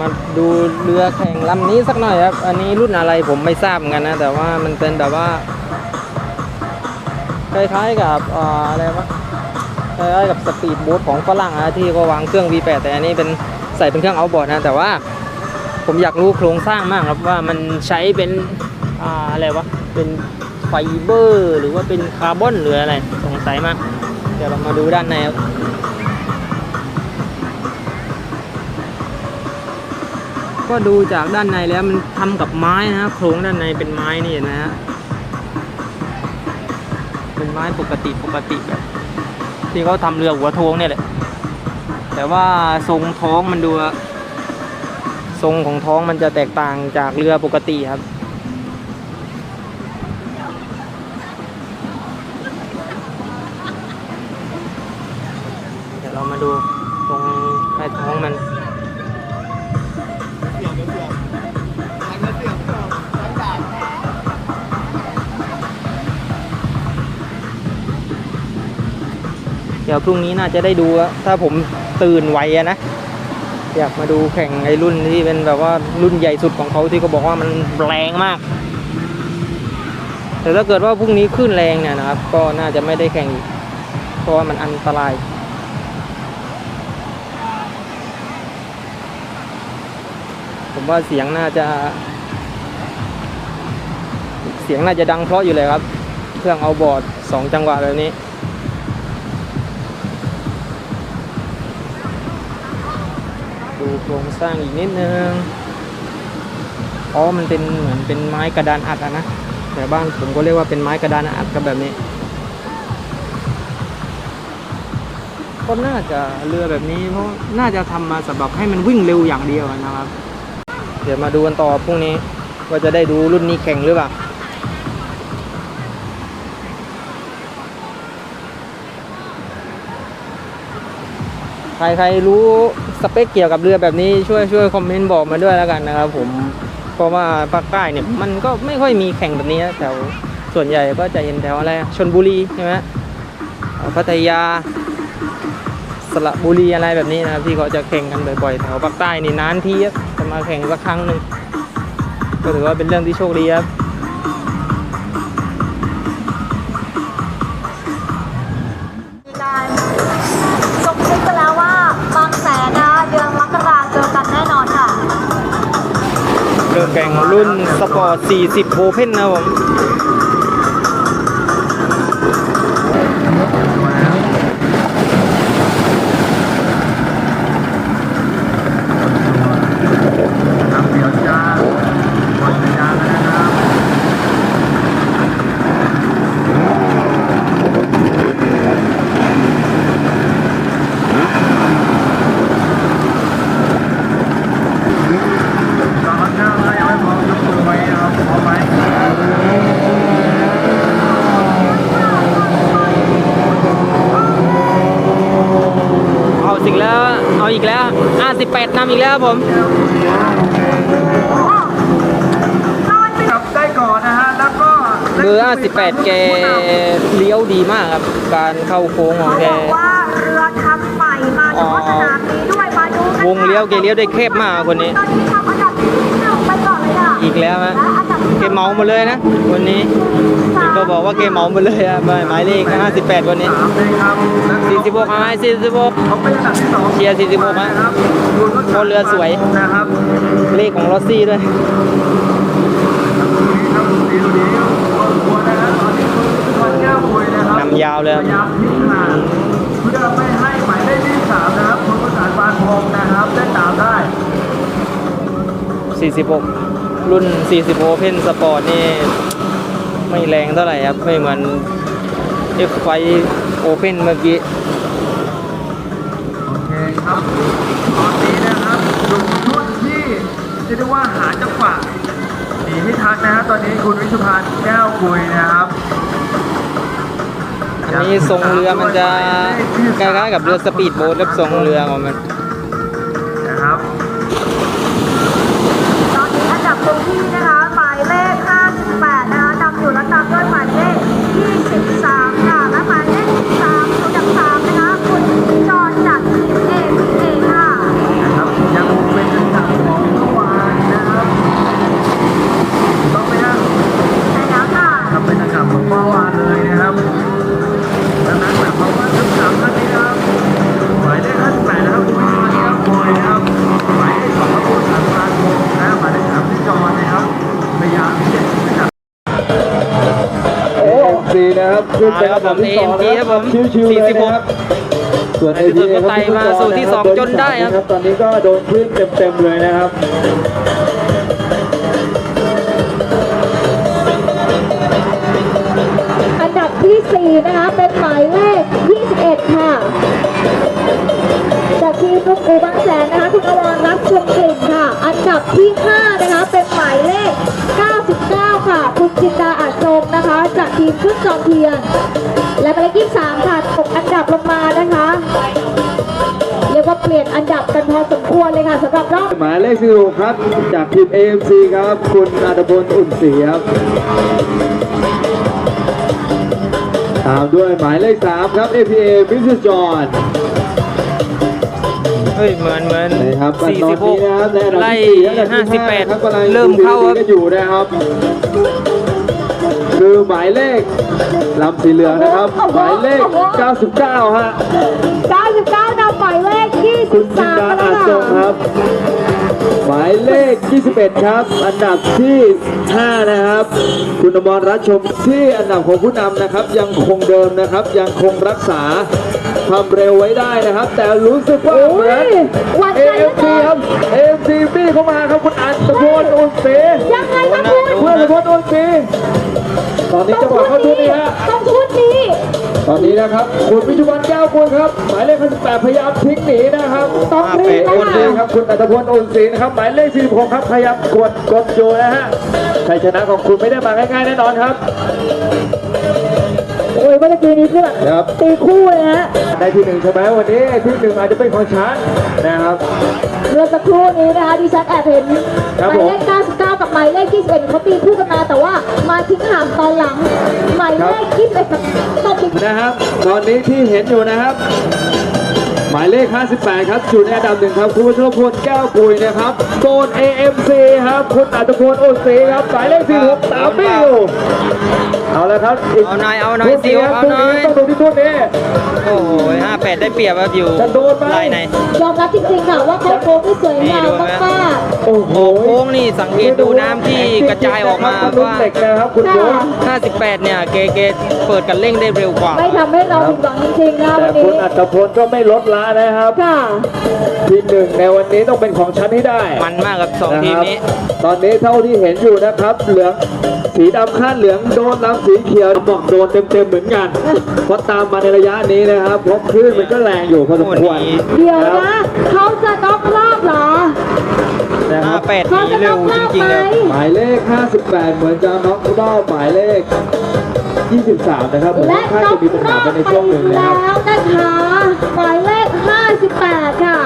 มาดูเรือแข่งลำนี้สักหน่อยครับ อันนี้รุ่นอะไรผมไม่ทราบเหมือนกันนะ แต่ว่ามันเป็นแบบว่าคล้ายๆกับออะไรวะคล้ายๆกับสปีดโบ๊ทของฝรั่งนะที่เขาวางเครื่อง V8 แต่อันนี้เป็นใส่เป็นเครื่องเอาบอร์ดนะแต่ว่าผมอยากรู้โครงสร้างมากครับว่ามันใช้เป็นออะไรวะเป็นไฟเบอร์ หรือว่าเป็นคาร์บอนหรืออะไรสงสัยมาก เดี๋ยวเรามาดูด้านในครับ ก็ดูจากด้านในแล้วมันทำกับไม้นะโครงด้านในเป็นไม้นี่นะฮะเป็นไม้ปกติปกติแบบที่เขาทำเรือหัวโทงเนี่ยแหละแต่ว่าทรงท้องมันดูทรงของท้องมันจะแตกต่างจากเรือปกติครับเดี๋ยวเรามาดู ดี๋ยวพรุ่งนี้น่าจะได้ดู ถ้าผมตื่นไวนะ อยากมาดูแข่งไอ้รุ่นที่เป็นแบบว่ารุ่นใหญ่สุดของเขาที่เขาบอกว่ามันแรงมาก แต่ถ้าเกิดว่าพรุ่งนี้ขึ้นแรงเนี่ยนะครับ ก็น่าจะไม่ได้แข่งอีกเพราะว่ามันอันตรายผมว่าเสียงน่าจะ เสียงน่าจะดังเพราะอยู่เลยครับ เครื่องเอาบอร์ดสองจังหวะแบบนี้ ดูโครงสร้างอีกนิดนึงอ๋อมันเป็นเหมือนเป็นไม้กระดานอัดอะนะแต่บ้านผมก็เรียกว่าเป็นไม้กระดานอัดกับแบบนี้ก็น่าจะเรือแบบนี้เพราะน่าจะทำมาสำหรับให้มันวิ่งเร็วอย่างเดียวนะครับ เดี๋ยวมาดูกันต่อพรุ่งนี้ว่าจะได้ดูรุ่นนี้แข่งหรือเปล่า ใครใครรู้สเปคเกี่ยวกับเรือแบบนี้ช่วยช่วยคอมเมนต์บอกมาด้วยแล้วกันนะครับ ผมเพราะว่าภาคใต้เนี่ยมันก็ไม่ค่อยมีแข่งแบบนี้แถวส่วนใหญ่ก็จะเห็นแถวอะไรชนบุรีใช่ไหมพัทยาสระบุรีอะไรแบบนี้นะครับที่เขาจะแข่งกันบ่อยๆแถวภาคใต้นี่นานทีจะมาแข่งสักครั้งหนึ่งก็ถือว่าเป็นเรื่องที่โชคดีครับ เริ่มแข่งรุ่นสปอร์ต 40 โอเพนนะผม ครับเดี๋ยวจะกดสัญญาณแล้วนะครับ ตอนข้างๆยังไม่พร้อมยกมือไว้นะครับพร้อมไหม เอาสิงแล้ว เอาอี กแล้ว 58นำอีกแล้วครับผมจับได้ก่อนนะฮะ แล้วก็เบอร์58 แกเลี้ยวดีมากครับ การเข้าโค้งของเขาแกบอกว่าเรือทำใหม่มาเฉพาะสนามนี้ด้วยมาดูกันวงเลี้ยวแกเลี้ยวได้แคบมากคนนี้ตอนนี้ทำอันดับที่หนึ่งไปก่ อีกแล้วฮะและอันดับที่แกเมาหมดเลยนะ วันนี้สามก็บอกว่าแกมเมาหมดเลยอะหมายหมายเลข 58 วันนี้สามเลยครับและ46หาย46เขาเป็นอันดับที่สองเชียร์ 46ฮะนะครับคุณก็เรือสวยนะครับเลขของลอสซี่ด้วยน้ำยาวเลยเพื่อไม่ให้หมายเลขที่สามนะครับคุณประสานบานพงนะครับเล่นตามได้46 รุ่น 40 Open Sport นี่ไม่แรงเท่าไหร่ครับ ไม่เหมือน F5 Open เมื่อกี้โอเคครับตอนนี้นะครับอยู่ช่วงที่จะเรียกว่าหาจังหวะหนีไม่ทันนะฮะตอนนี้คุณวิชุพันธ์แก้วคุยนะครับอันนี้ทรงเรือมันจะคล้ายๆกับเรือสปีดโบ๊ทครับทรงเรือของมัน ขึ้นเป็นอันดับที่สองแล้วครับชิวๆเลยนะครับส่วนในที่สุดก็ APA ไต่มาสู่ที่สองจนได้ครับ ตอนนี้ก็โดนขึ้นเต็มๆเลยนะครับอันดับที่ 4 นะคะ เป็นหมายเลข 21ค่ะ จากทีมลูกอูบางแสนนะคะคุณอวรรักชมกลิ่นค่ะ อันดับที่ 5 นะคะ เป็นหมายเลข 99 ค่ะ คุณจินดาอาจจงนะคะ จากทีมขึ้นจอมเทียน และหมายเลข 23 ค่ะตกอันดับลงมานะคะเรียกว่าเปลี่ยนอันดับกันพอสมควรเลยค่ะสำหรับรอบหมายเลข16ครับ จากทีม AMC ครับ คุณอาตพลอุ่นศรีครับ ตามด้วยหมายเลข 3 ครับ APA มิสจอนเฮ้ยเหมือนเหมือนนะครับตอนนี้นะครับในอันดับไล่ที่4และอันดับที่5ครับกำลัง58เริ่มเข้าครับกันอยู่นะครับ คือหมายเลขลำสีเหลืองนะครับ หมายเลข 99 ฮะ 99นำหมายเลขคุณจิน23ดามาแล้อาวจค่ะงครับ หมายเลข 21 ครับ อันดับที่ 5 นะครับ คุณอมรรัตน์ชมที่อันดับของผู้นำนะครับ ยังคงเดิมนะครับ ยังคงรักษาความเร็วไว้ได้นะครับ แต่รู้สึกว่าเหมือนหวั่นใจเหลือ AFC เกินครับ AFC บี้เข้ามาครับคุณอันตะโพนอุ่นศรียังไงคะคุณเพื่อนตะโพนอุ่นศรีตอนนี้จังหวะเข้าทุนนี้ฮะ ต้องชุดนี้ ตอนนี้นะครับ คุณวิชุวันแก้วคุณครับ หมายเลข58พยายามทิ้งหนีนะครับต้องรีบคนะนคะนี้ครับคุณอัตพลอุ่นศรีนะครับหมายเลข46ครับพยายามกดกดอยู่นะฮะชัยชนะของคุณไม่ได้มาง่ายๆแน่นอนครับ โอ้ยเมื่อกี้นี้คือแบบครับ ตีคู่เลยฮะได้ที่หนึ่งใช่ไหมวันนี้ที่หนึ่งอาจจะเป็นของฉันนะครับ เมื่อสักครู่นี้นะคะดิฉันแอบเห็นครับหมายเลข99 กับหมายเลข21เขาตีคู่กันมาแต่ว่ามาทิ้งห่างตอนหลังหมายเลข21แบบตบอีกนะครับ ตอนนี้ที่เห็นอยู่นะครับ หมายเลข 58 ครับอยู่ในอันดับหนึ่งครับคุณวัชรพลแก้วกุยนะครับโซน AMC ครับคุณอัตพลอุ่นศรีครับหมายเลข46ตามไม่อยู่เอาละครับกเอาหน่อยเอาหน่อยทุกสิวครับเอาทุกหน่อยนี้ต้องดูที่ทุกนี้โอ้โหห้าแปดได้เปรียบครับอยู่จะโดนไหมไล่ไหนยอมรับจริงๆค่ะว่าเขาโค้งที่สวยงามมากโอ้โหโอ้โค้งนี่สังเกตดูน้ำที่กระจายออกมาลูกว่าเหล็กนะครับคุณโยน58 เนี่ยเกเกเปิดกันเร่งได้เร็วกว่า ๆ ไม่ทำให้เราผิดหวังจริงๆนะแต่วันคุนี้ณอัตพลก็ไม่ลดละนะครับ ค่ะ ที่หนึ่งในวันนี้ต้องเป็นของฉันให้ได้มันมากกับสองนะทีคมรับนี้ตอนนี้เท่าที่เห็นอยู่นะครับ เหลืองสีดำคาดเหลืองโดนลำสีเขียวบอกโดนเต็มๆเหมือนกันเพราะตามมาในระยะนี้นะครับเพราะคลื่นมันก็แรงอยู่พอสมควรโอ้โหเดี๋ยวครับนะ เขาจะน็อกรอบเหรอ นะครับ58เขานี่จะเร็น็อวกรจอบริงไหมๆเลยหมายเลข 58 เหมือนจะน็อกรอบหมายเลข 23 นะครับเหมือนและว่าถ้าน็อจะกมีปัญรหาอบไปไปในช่วงหนึ่งนะแล้ครับ วนะคะหมายเลข 58 ค่ะ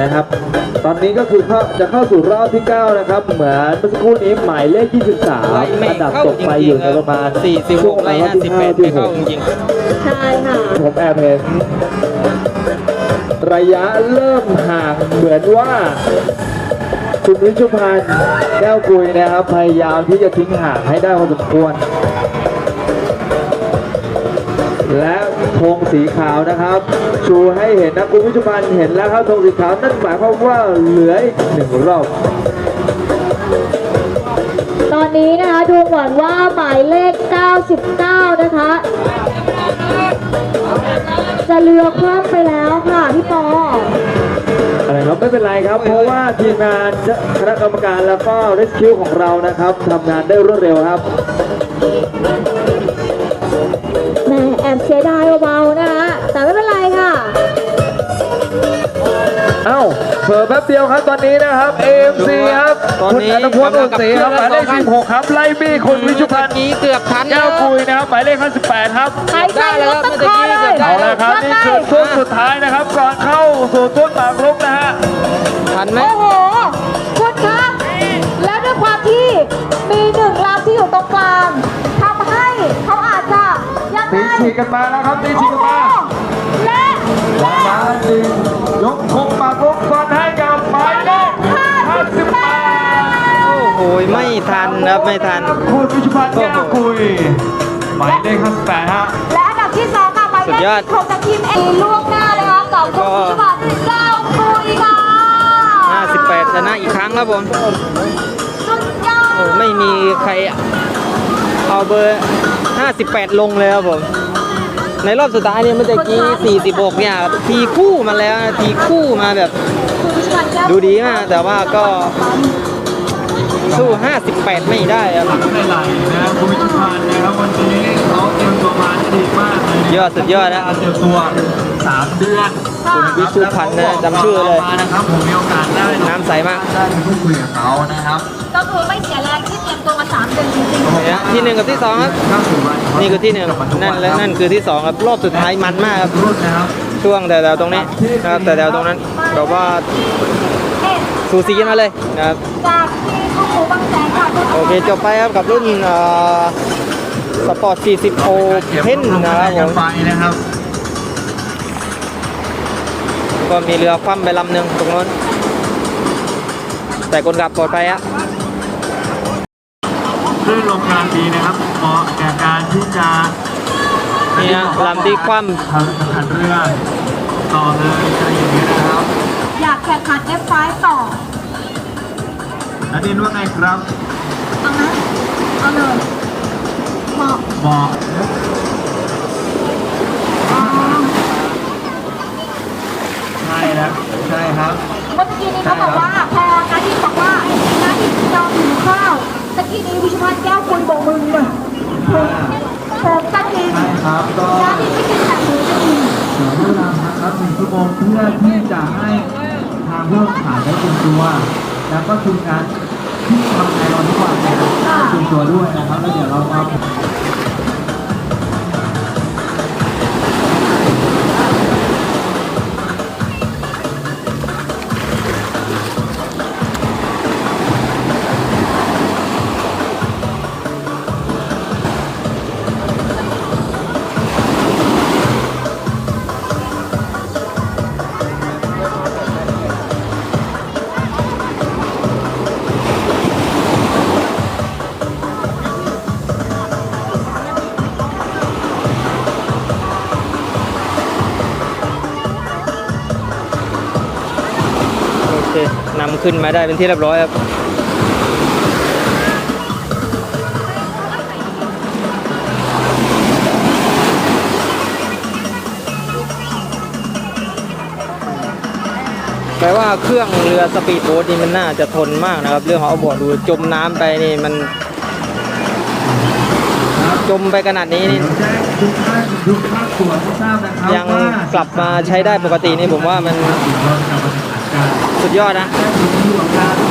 นะครับ ตอนนี้ก็คือเข้าจะเข้าสู่รอบที่ 9 นะครับ เหมือนเมื่อสักครู่นี้หมายเลข23ไล่ไม่อันดับเข้าตกจริไปงอยู่ๆในครัประมาณ46ไล่ช่วงรอบที่ห้า58ที่ไม่หเข้ากจริงใช่ค่ะผมแอบเห็นระยะเริ่มห่างเหมือนว่า คุณวิชุพันธ์แก้วกุยนะครับ พยายามที่จะทิ้งห่างให้ได้พอสมควร และธงสีขาวนะครับ ชูให้เห็นนะคุณวิชุพันธ์เห็นแล้วครับธงสีขาวนั่นหมายความว่าเหลืออีกหนึ่งรอบตอนนี้นะคะดูเหมือนว่าหมายเลข 99 นะคะ จะเรือกคว่ำไปแล้วค่ะพี่ปอ อะไรครับไม่เป็นไรครับ เพราะว่าทีมงานคณะกรรมการแล้วก็ Rescue ของเรานะครับทำงานได้รวดเร็วครับแหม่แอบเสียดายเบาๆ เอ้าเผลอแป๊บเดียวครับตอนนี้นะครับ AMC ครับตอนคุณนี้อัตพลอุ่นศรีครับหมายเลขกำลังกับ16ครับไล่บี้คุณวิชุพันธ์นี้เกือบทันแก้วกุยนะครับหมายเลข58ครับ หายใจลดต้นคอเลยได้เอาละครับนี่คือช่วงสุดท้ายนะครับ ก่อนเข้าสู่ต้นหมากรุกนะฮะทันไหม โอ้โห คุณคะแล้วด้วยความที่มีหนึ่งลำที่อยู่ตรงกลางทำให้เขาอาจจะยังไงตีฉีกกันมาแล้วครับตีฉีกกันมาและประมาณหนึ่ง ยกธงหมากรุกก่อนให้กับหมายเลข58โอ้โหไม่ทันครับไม่ทันคุณวิชุพันธ์แก้วกุยหมายเลข58ฮะและอันดับที่สองค่ะหมายสุเลดยอขดสิบหกจากทีมเอล่วงหน้าเลยค่ะกับคุณพิบัติเจ้าคุยค่ะ58ชนะอีกครั้งครับผมสุดยอดโอ้ไม่มีใครเอาเบอร์ 58 ลงเลยครับผม ในรอบสุดท้ายเนี่ยเมื่อกี้ 46 เนี่ยทีคู่มาแล้วนะทีคู่มาแบบคุณวิชัยแก้วดูดีมาก แต่ว่าก็สู้ 58 ไม่ได้ครับไม่ไหลนะครับคุณวิชุพันธ์นะครับวันนี้เขาเตรียมตัวมาได้ดีมากเลยนะยอดสุดยอดนะการเตรียมตัวสามเดือน คุณวิชุพันธ์นะจำชื่อเลยมานะครับผมมีโอกาสได้น้ำใสมากได้ไปพูดคุยกับเขานะครับก็คือไม่เสียแรงที่เตรียมตัวมาสามเดือนจริงเนี่ยที่หนึ่งกับที่สองครับเข้าสู่วันนี่คือที่หนึ่งนั่นและนั่นคือที่สองครับรอบสุดท้ายมันมากครับรุ่นนะครับช่วงแต่แถวๆตรงนี้นะครับแต่แถวๆตรงนั้นแบบว่าๆเอ๊ะสูสีกันมาเลยนะครับจากที่ข้อมูลบางแสนค่ะคุณโอเคจบไปครับกับรุ่นเอ่อสปอร์ต 40 โอเพนนะครับผมไฟนะครับ ก็มีเรือคว่ำไปลำหนึ่งตรงนู้น แต่คนขับปลอดภัยอะคลื่นลมกลางดีนะครับเหมาะแก่การที่จะนี่ฮะลำที่คว่ทำขันเรือต่อเลยอะไรอย่างเงี้ยนะครับ อยากแข่งขัน F5 ต่อนันดินว่าไงครับ เอาไหมเอาเลยเหมาะบอกอ๋อ ใช่แล้วใช่ครับ เมื่อกี้นี้เขาบอกว่าพอนาทีบอกว่านาทีจองหิวข้าวตะกี้นี้วิชพันธ์แก้วคุยโบกมือเลยผมผมตะกี้ใช่ครับก็นาทีไม่กินแต่หมูจะกินเดี๋ยวเวลาพักหนึ่งชั่วโมงเพื่อที่จะให้ทางผู้ขายได้เตรียมตัว แล้วก็ทีมงานที่ทำงานเราทุกวันนะครับเตรียมตัวด้วยนะครับแล้วเดี๋ยวเรามา ขึ้นมาได้เป็นที่เรียบร้อยครับแปลว่าเครื่องเรือสปีดโบ๊ทนี่มันน่าจะทนมากนะครับ เรื่องของเอาบอดดูจมน้ำไปนี่มันจมไปขนาดนี้นี่ยังกลับมาใช้ได้ปกตินี่ผมว่ามันสุดยอดนะ แจ้